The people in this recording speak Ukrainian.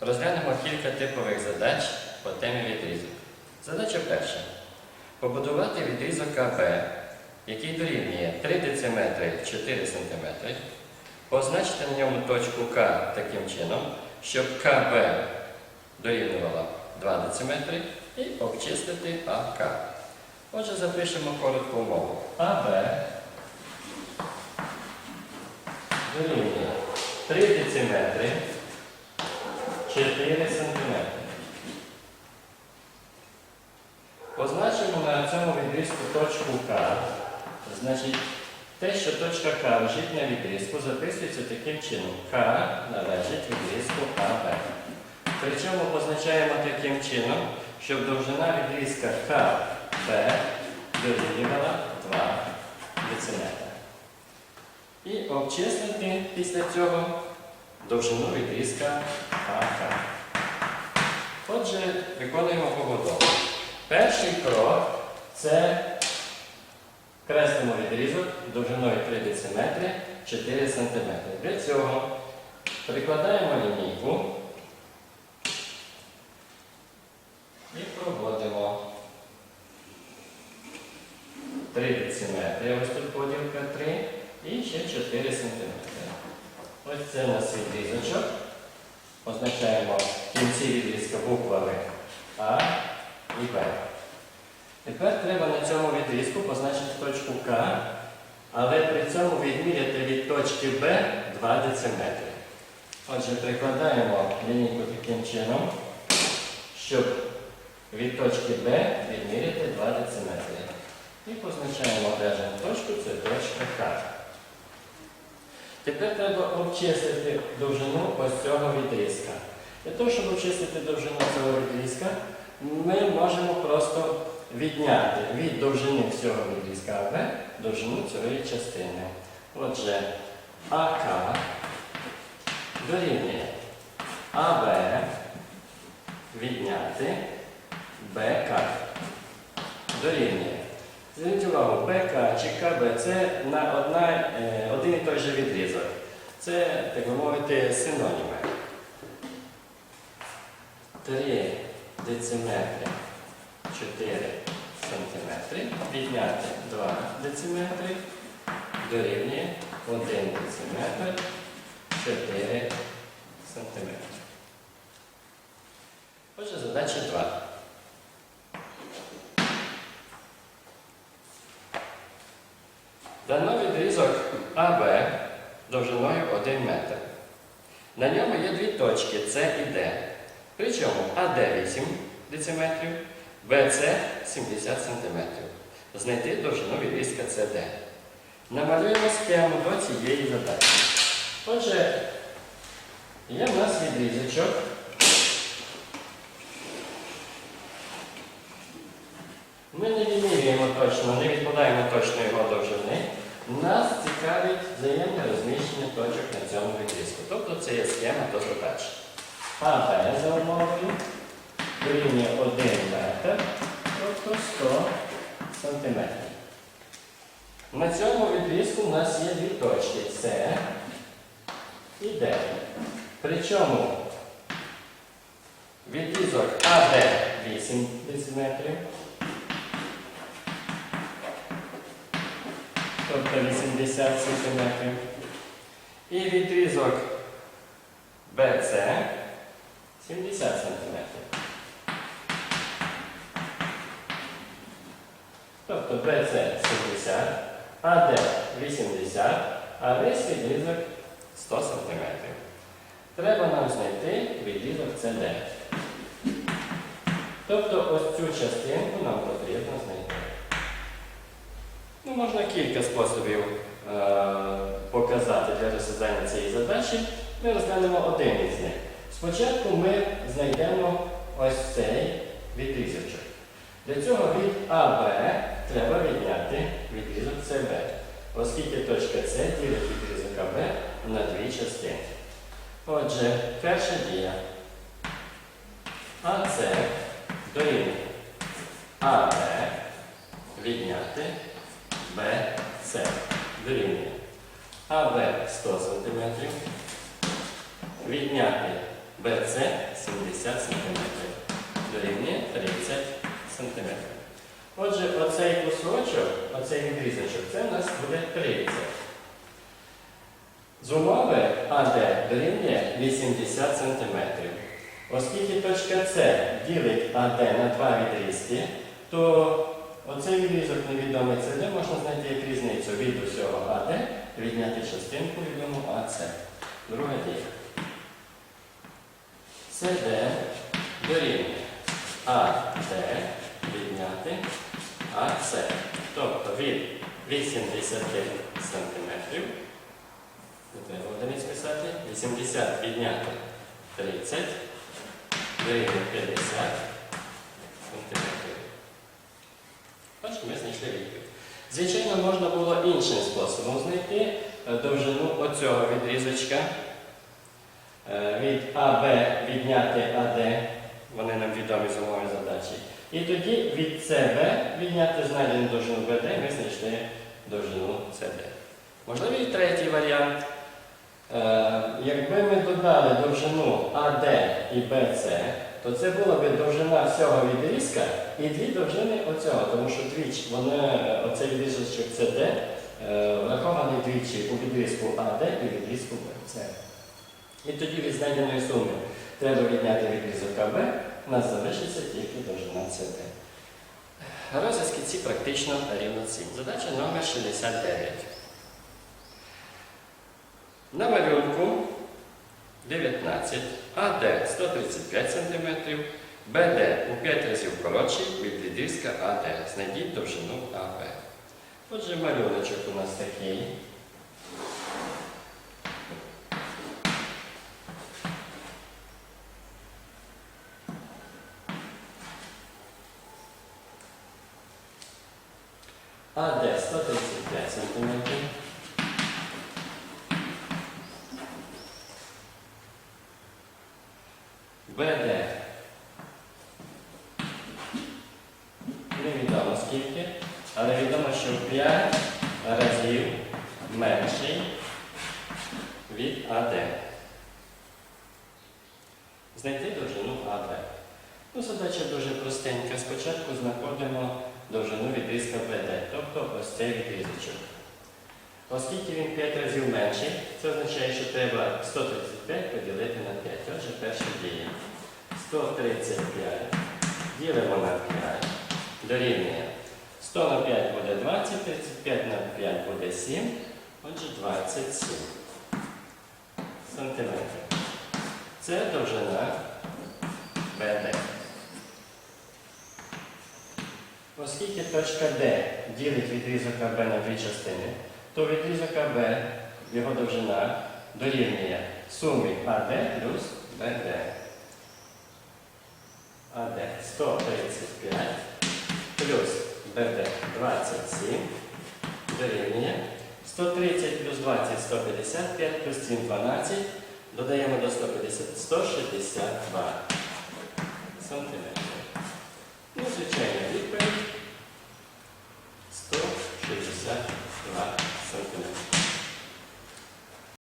Розглянемо кілька типових задач по темі відрізок. Задача перша. Побудувати відрізок АБ, який дорівнює 3 дециметри 4 см, позначити на ньому точку К таким чином, щоб КБ дорівнювала 2 дециметри і обчислити АК. Отже, запишемо коротку умову. АБ дорівнює 3 дециметри 4 см. Позначимо на цьому відрізку точку К. Значить, те, що точка К лежить на відрізку, записується таким чином. К належить відрізку АБ. Причому позначаємо таким чином, щоб довжина відрізка КБ дорівнювала 2 дециметри. І обчислити після цього довжину відрізка АК. Отже, виконуємо побудову. Перший крок це креслимо відрізок довжиною 3 дециметри 4 см. Для цього прикладаємо лінійку і проводимо 3 дециметри, ось тут поділка 3, і ще 4 см. Ось це у нас відрізочок. Позначаємо в кінці відрізка буквами А і Б. Тепер треба на цьому відрізку позначити точку К, але при цьому відміряти від точки Б 2 дециметри. Отже, прикладаємо лінійку таким чином, щоб від точки Б відміряти 2 дециметри. І позначаємо одержану точку, це точка К. Тепер треба обчислити довжину ось цього відрізка. Для того, щоб обчислити довжину цього відрізка, ми можемо просто відняти від довжини всього відрізка АБ довжину цієї частини. Отже, АК дорівнює АБ відняти БК дорівнює. Зверніть увагу, БК чи КБ це на одна, е, один і той же відрізок. Це, так би мовити, синоніми. 3 дециметри 4 сантиметри, відняти 2 дециметри, дорівнює 1 дециметр 4 сантиметри. Отже, задача 2. Дано відрізок АБ довжиною 1 метр. На ньому є дві точки С і Д. Причому АД 8 дециметрів, БЦ 70 см. Знайти довжину відрізка СД. Намалюємо схему до цієї задачі. Отже, є в нас відрізочок. Ми не відмірюємо точно, не відкладаємо точно його довжини. Нас цікавить взаємне розміщення точок на цьому відрізку. Тобто це є схема до задачі. АБ за умовою дорівнює 1 метр, тобто 100 сантиметрів. На цьому відрізку у нас є дві точки С і Д. Причому відрізок АД 8 дециметрів, тобто 80 сантиметрів. І відрізок БЦ 70 сантиметрів. Тобто BC 70, АД 80, а весь відрізок 100 сантиметрів. Треба нам знайти відрізок CD. Тобто ось цю частинку нам потрібно знайти. Ну, можна кілька способів е, показати для розв'язання цієї задачі. Ми розглянемо один із них. Спочатку ми знайдемо ось цей відрізочок. Для цього від АБ треба відняти відрізок СБ, оскільки точка С ділить відрізок АБ на дві частини. Отже, перша дія. АС дорівнює АБ відняти БС дорівнює АБ 100 см, відняти BC 70 см. Дорівнює 30 см. Отже, оцей кусочок, оцей відрізочок, це у нас буде 30. З умови АД дорівнює 80 см. Оскільки точка С ділить АД на два відрізки, то оцей відрізок невідомий СД можна знайти як різницю від усього АД відняти частинку відому АС. Друга дія. СД дорівнює АД відняти АС. Тобто від 80 см, треба одиниць писати, 80 відняти 30, дорівнює 50 см. Відповідь. Звичайно, можна було іншим способом знайти е, довжину оцього відрізочка. Е, Від АБ відняти АД, вони нам відомі з умови задачі. І тоді від СБ відняти знайдену довжину БД, ми знайшли довжину СД. Можливий третій варіант. Е, Якби ми додали довжину АД і БЦ, то це була б довжина всього відрізка і дві довжини оцього, тому що двіч, вони, оцей відрізочок CD е, врахований двічі у відрізку АД і відрізку БЦ. І тоді від знайденої суми треба відняти відрізок АБ, у нас залишиться тільки довжина CD. Розв'язки ці практично рівноцінні. Задача номер 69. На малюнку 19, АД 135 см, БД у 5 разів коротший від відрізка АД. Знайдіть довжину АБ. Отже, малюночок у нас такий. АД 135 см. БД. Невідомо скільки, але відомо, що в 5 разів менший від АД. Знайти довжину АД. Ну, задача дуже простенька. Спочатку знаходимо довжину відрізка БД, тобто ось цей відрізочок. Оскільки він 5 разів менший, це означає, що треба 135 поділити на 5. Отже, перша дія. 135 ділимо на 5, дорівнює. 100 на 5 буде 20, 35 на 5 буде 7, отже 27 сантиметрів. Це довжина БД. Оскільки точка D ділить відрізок АБ на дві частини, то відрізок АБ, його довжина дорівнює сумі АД плюс БД. АД 135 плюс БД 27 дорівнює 130 плюс 20 155 плюс 7 12 додаємо до 150 162 сантиметри.